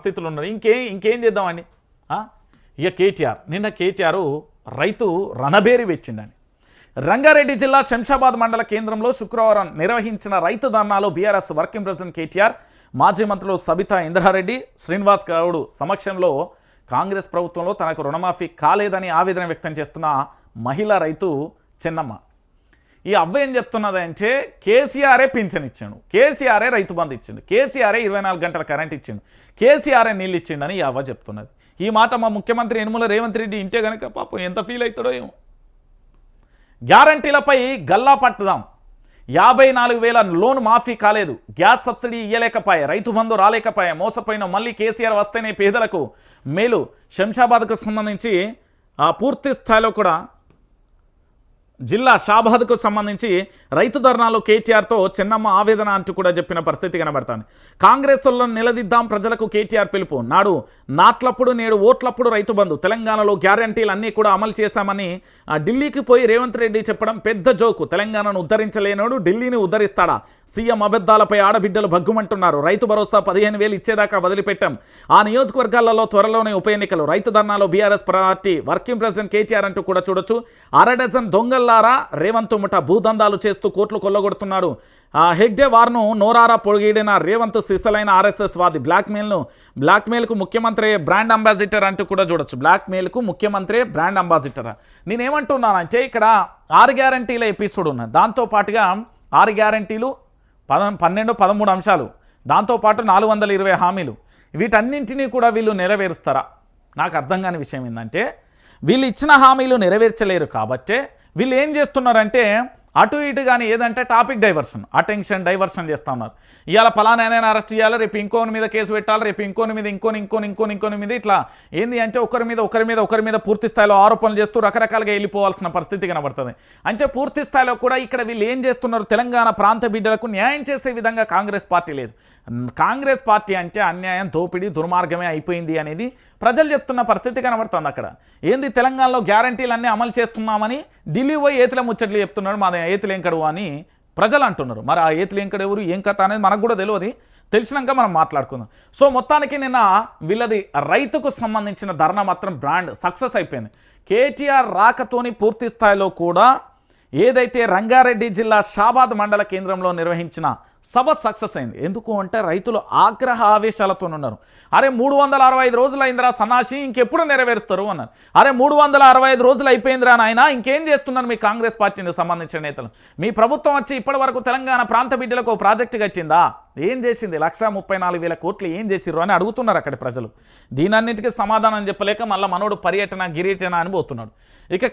స్థితిలో ఉన్నారు ఇంకే ఇంకేం చేద్దామండి? ఇక కేటీఆర్. నిన్న కేటీఆర్ రైతు రణబేరి వెచ్చిండని. రంగారెడ్డి జిల్లా శంషాబాద్ మండల కేంద్రంలో శుక్రవారం నిర్వహించిన రైతు ధర్నాలో బీఆర్ఎస్ వర్కింగ్ ప్రెసిడెంట్ కేటీఆర్ మాజీ మంత్రులు సబితా ఇంద్రారెడ్డి శ్రీనివాస్ గౌడ్ సమక్షంలో కాంగ్రెస్ ప్రభుత్వంలో తనకు రుణమాఫీ కాలేదని ఆవేదన వ్యక్తం చేస్తున్న మహిళా రైతు చెన్నమ్మ. ఈ అవ్వ ఏం చెప్తున్నది అంటే కేసీఆరే పింఛన్ ఇచ్చాడు కేసీఆరే రైతు బంధు ఇచ్చిండు. కేసీఆరే ఇరవై నాలుగు గంటల కరెంట్ ఇచ్చిండు. కేసీఆరే నీళ్ళు ఇచ్చిండని ఈ అవ్వ చెప్తున్నది. ఈ మాట మా ముఖ్యమంత్రి యనుమల రేవంత్ రెడ్డి ఇంటే కనుక పాపం ఎంత ఫీల్ అవుతాడో ఏమో. గ్యారంటీలపై గల్లా పట్టుదాం. యాభై నాలుగు వేల లోన్ మాఫీ కాలేదు. గ్యాస్ సబ్సిడీ ఇయ్యలేకపాయే. రైతు బంధు రాలేకపాయే. మోసపోయిన మళ్ళీ కేసీఆర్ వస్తేనే పేదలకు మేలు. శంషాబాద్కు సంబంధించి ఆ పూర్తి స్థాయిలో కూడా జిల్లా షాబాద్కు సంబంధించి రైతు ధర్నాలో కేటీఆర్తో చిన్నమ్మ ఆవేదన అంటూ కూడా చెప్పిన పరిస్థితి కనబడుతుంది. కాంగ్రెస్లో నిలదిద్దాం ప్రజలకు కేటీఆర్ పిలుపు. నాడు నాట్లప్పుడు నేడు ఓట్లప్పుడు రైతు బంధు. తెలంగాణలో గ్యారంటీలు అన్నీ కూడా అమలు చేశామని ఆ, ఢిల్లీకి పోయి రేవంత్ రెడ్డి చెప్పడం పెద్ద జోకు. తెలంగాణను ఉద్ధరించలేనోడు ఢిల్లీని ఉద్ధరిస్తాడా? సీఎం అబద్ధాలపై ఆడబిడ్డలు భగ్గుమంటున్నారు. రైతు భరోసా పదిహేను వేలు ఇచ్చేదాకా వదిలిపెట్టాం. ఆ నియోజకవర్గాలలో త్వరలోనే ఉప ఎన్నికలు. రైతు ధర్నాలో BRS party working president KTR అంటూ కూడా చూడొచ్చు. అర డజన్ దొంగల్లారా రేవంత్ ముఠా భూదందాలు చేస్తూ కోట్లు కొల్లగొడుతున్నాడు. హెగ్డే వార్ను నోరారా పొడిగిడిన రేవంత్ సిసలైన ఆర్ఎస్ఎస్ వాది బ్లాక్మెయిల్ను బ్లాక్మెయిల్కు ముఖ్యమంత్రి బ్రాండ్ అంబాసిడర్ అంటూ కూడా చూడొచ్చు. బ్లాక్మెయిల్కు ముఖ్యమంత్రి బ్రాండ్ అంబాసిడర్. నేనేమంటున్నానంటే ఇక్కడ ఆరు గ్యారంటీల ఎపిసోడ్ ఉన్నది. దాంతో పాటుగా ఆరు గ్యారంటీలు పద పన్నెండు పదమూడు అంశాలు దాంతోపాటు నాలుగు వందల ఇరవై హామీలు. వీటన్నింటినీ కూడా వీళ్ళు నెరవేరుస్తారా? నాకు అర్థం కాని విషయం ఏంటంటే వీళ్ళు ఇచ్చిన హామీలు నెరవేర్చలేరు కాబట్టే వీళ్ళు ఏం చేస్తున్నారంటే అటు ఇటు కానీ ఏదంటే టాపిక్ డైవర్షన్ అటెన్షన్ డైవర్షన్ చేస్తూ ఉన్నారు. ఇవాళ పలానా అరెస్ట్ చేయాలి? రేపు ఇంకోని మీద కేసు పెట్టాలి? రేపు ఇంకోని మీద ఇంకోని ఇంకోని ఇంకోని ఇంకోని మీద ఇట్లా ఏంది అంటే ఒకరి మీద ఒకరి మీద ఒకరి మీద పూర్తి స్థాయిలో ఆరోపణలు చేస్తూ రకరకాలుగా వెళ్ళిపోవాల్సిన పరిస్థితి కనబడుతుంది. అంటే పూర్తి స్థాయిలో కూడా ఇక్కడ వీళ్ళు ఏం చేస్తున్నారు? తెలంగాణ ప్రాంత బిడ్డలకు న్యాయం చేసే విధంగా కాంగ్రెస్ పార్టీ లేదు. కాంగ్రెస్ పార్టీ అంటే అన్యాయం దోపిడీ దుర్మార్గమే అయిపోయింది అనేది ప్రజలు చెప్తున్న పరిస్థితి కనబడుతుంది అక్కడ. ఏంది తెలంగాణలో గ్యారంటీలన్నీ అమలు చేస్తున్నామని ఢిల్లీ పోయి ఏతుల ముచ్చట్లు చెప్తున్నాడు మా ఏతులేంకడు అని ప్రజలు అంటున్నారు. మరి ఆ ఏతులేంకడు ఎవరు ఏం కథ అనేది మనకు కూడా తెలియదు. తెలిసినాక మనం మాట్లాడుకుందాం. సో మొత్తానికి నిన్న వీళ్ళది రైతుకు సంబంధించిన ధర్నా మాత్రం బ్రాండ్ సక్సెస్ అయిపోయింది. కేటీఆర్ రాకతోని పూర్తి స్థాయిలో కూడా ఏదైతే రంగారెడ్డి జిల్లా షాబాద్ మండల కేంద్రంలో నిర్వహించిన సభ సక్సెస్ అయింది. ఎందుకు అంటే రైతులు ఆగ్రహ ఆవేశాలతో ఉన్నారు అరే మూడు వందల అరవై ఐదు రోజులు అయిందిరా సన్నాసి ఇంకెప్పుడు నెరవేరుస్తారు అన్నారు. అరే మూడు వందల అరవై ఐదు రోజులు అయిపోయిందిరా నాయన ఇంకేం చేస్తున్నారు మీ కాంగ్రెస్ పార్టీకి సంబంధించిన నేతలు? మీ ప్రభుత్వం వచ్చి ఇప్పటి వరకు తెలంగాణ ప్రాంత బిడ్డలకు ఒక ప్రాజెక్టు కట్టిందా? ఏం చేసింది? లక్ష ముప్పై నాలుగు వేల కోట్లు ఏం చేసిర్రు అని అడుగుతున్నారు అక్కడి ప్రజలు. దీనన్నిటికీ సమాధానం చెప్పలేక మళ్ళీ మనోడు పర్యటన గిరిజన అని పోతున్నాడు. ఇక